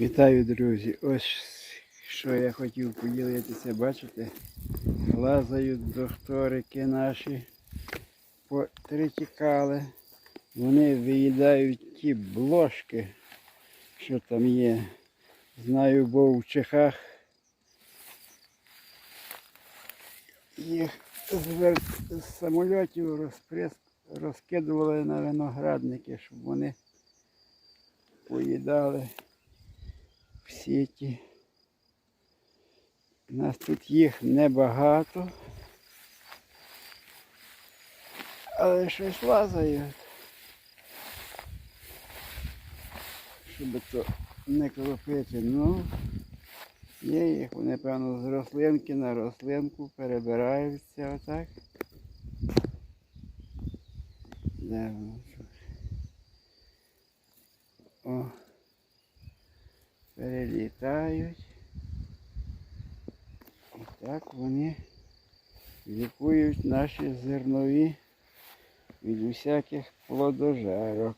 Вітаю, друзі! Ось що я хотів поділитися, бачите? Лазають докторики наші, потритікали. Вони виїдають ті блошки, що там є. Знаю, бо в Чехах їх з, самольотів розкидували на виноградники, щоб вони поїдали в сіті. У нас тут їх небагато. Але щось лазають. Щоб то не кропити. Ну, є їх, вони, певно, з рослинки на рослинку перебираються отак. Де воно? О перелітають. І так вони лікують наші зернові від усяких плодожарок.